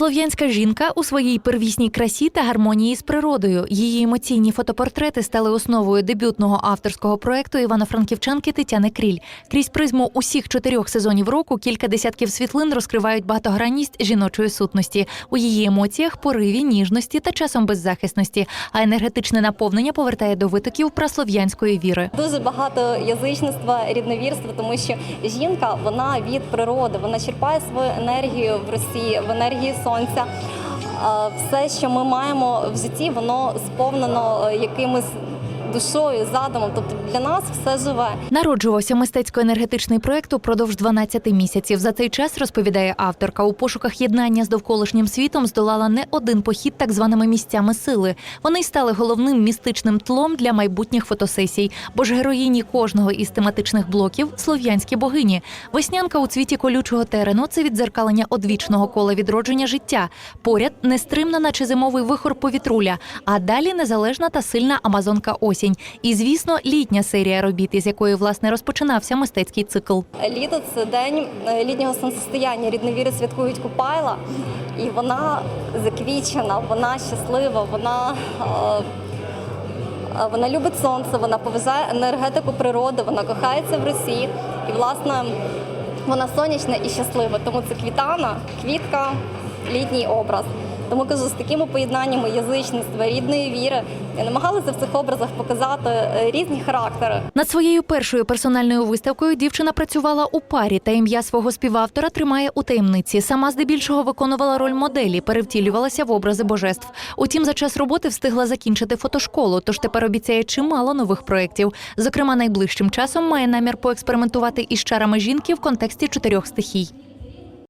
Слов'янська жінка у своїй первісній красі та гармонії з природою. Її емоційні фотопортрети стали основою дебютного авторського проекту Івано-Франківчанки Тетяни Кріль. Крізь призму усіх чотирьох сезонів року кілька десятків світлин розкривають багатогранність жіночої сутності у її емоціях, пориві, ніжності та часом беззахисності. А енергетичне наповнення повертає до витоків праслов'янської віри. Дуже багато язичництва, рідновірства, тому що жінка вона від природи, вона черпає свою енергію в Росії, в енергії сонця. А Все, що ми маємо в житті, воно сповнено якимись якимось душою, задумом. Тобто для нас все живе. Народжувався мистецько-енергетичний проект упродовж 12 місяців. За цей час розповідає авторка. У пошуках єднання з довколишнім світом здолала не один похід так званими місцями сили. Вони й стали головним містичним тлом для майбутніх фотосесій. Бо ж героїні кожного із тематичних блоків слов'янські богині. Веснянка у цвіті колючого терену це віддзеркалення одвічного кола відродження життя. Поряд нестримна, наче зимовий вихор повітруля. А далі незалежна та сильна амазонка осінь. І звісно, літня серія робіт, із якої власне розпочинався мистецький цикл. Літо це день е, літнього сонцестояння. Рідновіри святкують Купайла, і вона заквічена, вона щаслива, вона. е, е, Вона любить сонце, вона поважає енергетику природи, вона кохається в Росії. І, власне, вона сонячна і щаслива. Тому це квітана, квітка, літній образ. Тому кажу, з такими поєднаннями язичництва, рідної віри, я намагалася в цих образах показати е, різні характери. Над своєю першою персональною виставкою дівчина працювала у парі та ім'я свого співавтора тримає у таємниці. Сама здебільшого виконувала роль моделі, перевтілювалася в образи божеств. Утім, за час роботи встигла закінчити фотошколу, тож тепер обіцяє чимало нових проєктів. Зокрема, найближчим часом має намір поекспериментувати із чарами жінки в контексті чотирьох стихій.